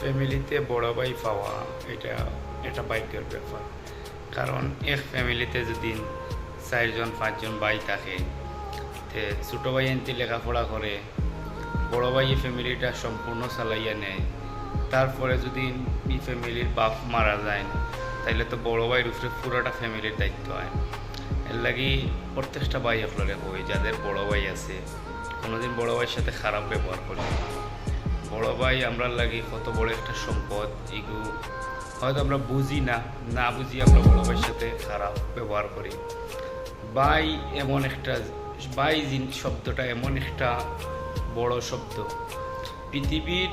ফ্যামিলিতে বড় ভাই পাওয়া, এটা এটা ভাগ্যের ব্যাপার। কারণ এক ফ্যামিলিতে যদি চারজন, পাঁচজন ভাই থাকে, তে ছোটো ভাই এনতি লেখাপড়া করে, বড় ভাই ফ্যামিলিটা সম্পূর্ণ চালাইয়া নেয়। তারপরে যদি এই ফ্যামিলির বাপ মারা যায়, তাইলে তো বড় ভাইয়ের উপরে পুরোটা ফ্যামিলির দায়িত্ব হয়। এর লাগি প্রত্যেকটা ভাই আপনারা হই যাদের বড় ভাই আছে, কোনোদিন বড় ভাইয়ের সাথে খারাপ ব্যবহার করে। বড় ভাই আমরা লাগি কত বড় একটা সম্পদ এগুলো হয়তো আমরা বুঝি না না বুঝি আমরা বড় ভাইয়ের সাথে খারাপ ব্যবহার করি। ভাই এমন একটা, ভাই শব্দটা এমন একটা বড় শব্দ। পৃথিবীর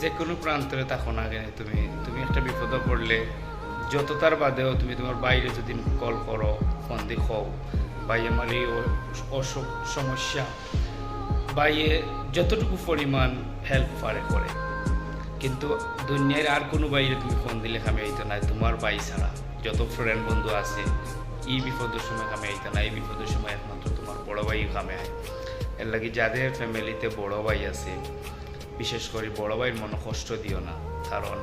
যে কোনো প্রান্তরে থাকো না কেন, তুমি তুমি একটা বিপদে পড়লে যত তার বাদেও তুমি তোমার বাইরে যদি কল করো, ফোন দিয়ে খাও ভাই আমার এই অসুখ, সমস্যা বাইয়ে যতটুকু পরিমাণ হেল্প পারে করে। কিন্তু দুনিয়ার আর কোনো বাইরে তুমি ফোন দিলে কামে আইতো না, তোমার বাই ছাড়া। যত ফ্রেন্ড বন্ধু আছে এই বিপদের সময় কামে আইতো না এই বিপদের সময় একমাত্র তোমার বড় ভাই কামে আয়। এর লাগি যাদের ফ্যামিলিতে বড় ভাই আছে, বিশেষ করে বড় ভাইয়ের মনে কষ্ট দিও না। কারণ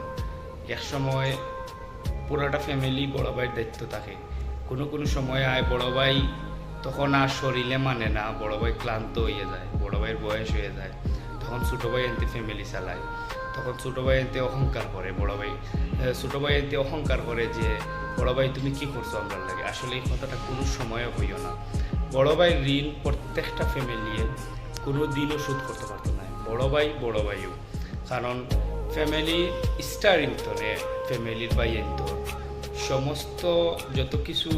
এক সময় পুরোটা ফ্যামিলি বড় ভাইয়ের দায়িত্ব থাকে। কোনো কোনো সময় আয় বড় ভাই তখন আর শরীরে মানে না, বড় ভাই ক্লান্ত হয়ে যায়, বড় ভাইয়ের বয়স হয়ে যায়, তখন ছোটো ভাই এনতে ফ্যামিলি চালায়। তখন ছোটো ভাই এনতে অহংকার করে, বড় ভাই ছোটো ভাই এনতে অহংকার করে যে, বড় ভাই তুমি কী করছ আমার লাগে? আসলে এই কথাটা কোনো সময় হইও না। বড় ভাই ঋণ প্রত্যেকটা ফ্যামিলি কোনো দিনও শোধ করতে পারতো না। বড় ভাই, বড় ভাইও। কারণ ফ্যামিলি স্টারিং ধরে ফ্যামিলির বাই এন্তর সমস্ত যত কিছু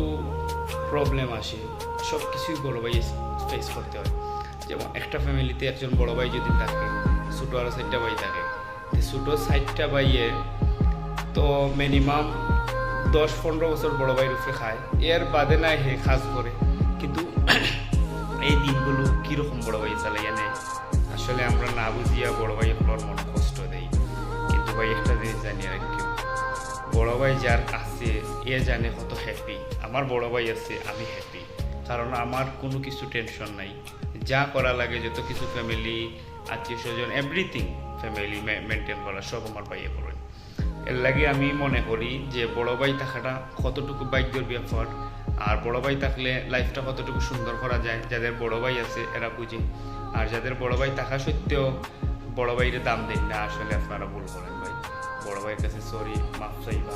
প্রবলেম আসে সব কিছুই বড় ভাই ফেস করতে হয়। যেমন একটা ফ্যামিলিতে একজন বড় ভাই যদি থাকে, ছোটো আরও চারটা ভাই থাকে ছোটো ষাটটা ভাইয়ে তো মিনিমাম দশ পনেরো বছর বড় ভাইয়ের উপরে খায়। এর বাদে না হে কাজ করে। কিন্তু এই দিনগুলো কীরকম বড় ভাই চালাইয়া নেয়? আসলে আমরা না বুঝিয়া বড় ভাই আপনার মন কষ্ট দেই। কিন্তু ভাই একটা জিনিস জানি আর কি। বড় ভাই যার আছে এ জানে কত হ্যাপি আমার বড় ভাই আছে, আমি হ্যাপি কারণ আমার কোনো কিছু টেনশন নাই। যা করা লাগে, যত কিছু ফ্যামিলি আত্মীয় স্বজন এভরিথিং ফ্যামিলি মেনটেন করা, সব আমার ভাইয়ে করেন এর লাগে আমি মনে করি যে বড় ভাই থাকাটা কতটুকু ভাগ্যের ব্যাপার, আর বড় ভাই থাকলে লাইফটা কতটুকু সুন্দর করা যায়, যাদের বড় ভাই আছে এরা বুঝে। আর যাদের বড় ভাই থাকা সত্ত্বেও বড় ভাইয়ের দাম দেন না, আসলে আপনারা ভুল করেন ভাই। বড় ভাইয়ের কাছে সরি মাফ চাইবা।